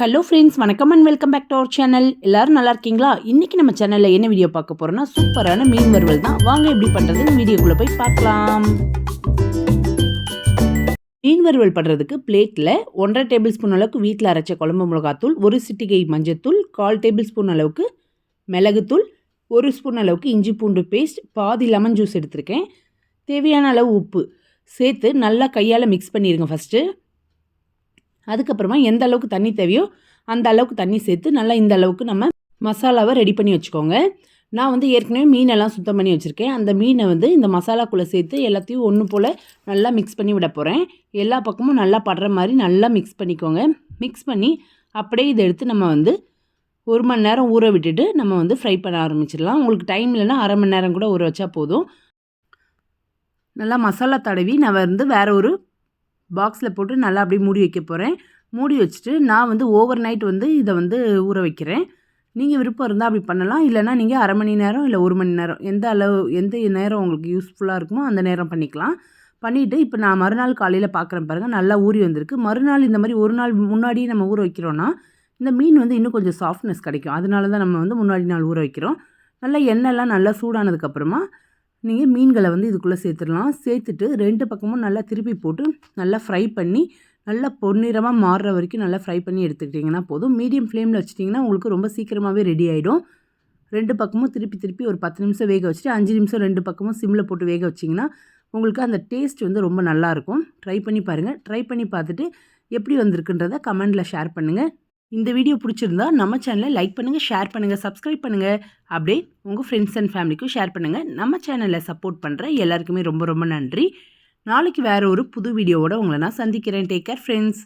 Hello friends வணக்கம் and welcome back to our channel எல்லாரும் நல்லா இருக்கீங்களா? இன்றைக்கி நம்ம சேனலில் என்ன வீடியோ பார்க்க போகிறோன்னா சூப்பரான மீன் வறுவல் தான். வாங்க எப்படி பண்ணுறதுன்னு வீடியோக்குள்ளே போய் பார்க்கலாம். மீன் வறுவல் பண்ணுறதுக்கு பிளேட்டில் ஒன்றரை டேபிள் ஸ்பூன் அளவுக்கு வீட்டில் அரைச்ச குழம்பு மிளகாத்தூள் ஒரு சிட்டிகை மஞ்சத்தூள் கால் டேபிள் ஸ்பூன் அளவுக்கு மிளகுத்தூள் ஒரு ஸ்பூன் அளவுக்கு இஞ்சி பூண்டு பேஸ்ட் பாதி லெமன் ஜூஸ் எடுத்திருக்கேன். தேவையான அளவு உப்பு. சேர்த்து நல்லா கையால் மிக்ஸ் பண்ணிடுங்க ஃபஸ்ட்டு அதுக்கப்புறமா எந்த அளவுக்கு தண்ணி தேவையோ அந்த அளவுக்கு தண்ணி சேர்த்து நல்லா இந்த அளவுக்கு நம்ம மசாலாவை ரெடி பண்ணி வச்சுக்கோங்க. நான் வந்து ஏற்கனவே மீனெல்லாம் சுத்தம் பண்ணி வச்சுருக்கேன். அந்த மீனை வந்து இந்த மசாலாக்குள்ளே சேர்த்து எல்லாத்தையும் ஒன்று போல் நல்லா மிக்ஸ் பண்ணி விட போகிறேன் எல்லா பக்கமும் நல்லா படுற மாதிரி நல்லா மிக்ஸ் பண்ணிக்கோங்க. மிக்ஸ் பண்ணி அப்படியே இதை எடுத்து நம்ம வந்து ஒரு மணி நேரம் ஊற விட்டுட்டு நம்ம வந்து ஃப்ரை பண்ண ஆரம்பிச்சிடலாம். உங்களுக்கு டைம் இல்லைன்னா அரை மணி நேரம் கூட ஊற வச்சா போதும். நல்லா மசாலா தடவி நான் வந்து வேறு ஒரு பாக்ஸில் போட்டு நல்லா அப்படியே மூடி வைக்க போகிறேன் மூடி வச்சுட்டு நான் வந்து ஓவர் நைட் வந்து இதை வந்து ஊற வைக்கிறேன். நீங்கள் விருப்பம் இருந்தால் அப்படி பண்ணலாம். இல்லைனா நீங்கள் அரை மணி நேரம் இல்லை ஒரு மணி நேரம் எந்த அளவு எந்த நேரம் உங்களுக்கு யூஸ்ஃபுல்லாக இருக்குமோ அந்த நேரம் பண்ணிக்கலாம். பண்ணிவிட்டு இப்போ நான் மறுநாள் காலையில் பார்க்குறேன் பாருங்கள் நல்லா ஊறி வந்திருக்கு. மறுநாள் இந்த மாதிரி ஒரு நாள் முன்னாடியே நம்ம ஊற வைக்கிறோன்னா இந்த மீன் வந்து இன்னும் கொஞ்சம் சாஃப்ட்னஸ் கிடைக்கும். அதனால தான் நம்ம வந்து முன்னாடி நாள் ஊற வைக்கிறோம். நல்லா எண்ணெய்லாம் நல்லா சூடானதுக்கப்புறமா நீங்கள் மீன்களை வந்து இதுக்குள்ளே சேர்த்துடலாம். சேர்த்துட்டு ரெண்டு பக்கமும் நல்லா திருப்பி போட்டு நல்லா ஃப்ரை பண்ணி நல்லா பொன்னிறமாக மாறுற வரைக்கும் நல்லா ஃப்ரை பண்ணி எடுத்துக்கிட்டிங்கன்னா போதும். மீடியம் ஃப்ளேமில் வச்சிட்டிங்கன்னா உங்களுக்கு ரொம்ப சீக்கிரமாகவே ரெடி ஆகிடும் ரெண்டு பக்கமும் திருப்பி திருப்பி ஒரு பத்து நிமிஷம் வேக வச்சுட்டு அஞ்சு நிமிஷம் ரெண்டு பக்கமும் சிம்மில் போட்டு வேக வச்சிங்கன்னா உங்களுக்கு அந்த டேஸ்ட் வந்து ரொம்ப நல்லாயிருக்கும் ட்ரை பண்ணி பாருங்கள் ட்ரை பண்ணி பார்த்துட்டு எப்படி வந்திருக்குன்றதை கமெண்டில் ஷேர் பண்ணுங்கள் இந்த வீடியோ பிடிச்சிருந்தா நம்ம சேனலை லைக் பண்ணுங்கள் ஷேர் பண்ணுங்கள் சப்ஸ்கிரைப் பண்ணுங்கள் அப்படியே உங்கள் ஃப்ரெண்ட்ஸ் அண்ட் ஃபேமிலிக்கும் ஷேர் பண்ணுங்கள் நம்ம சேனலை சப்போர்ட் பண்ணுற எல்லாருக்குமே ரொம்ப ரொம்ப நன்றி. நாளைக்கு வேறு ஒரு புது வீடியோவோட உங்களை நான் சந்திக்கிறேன். Take care friends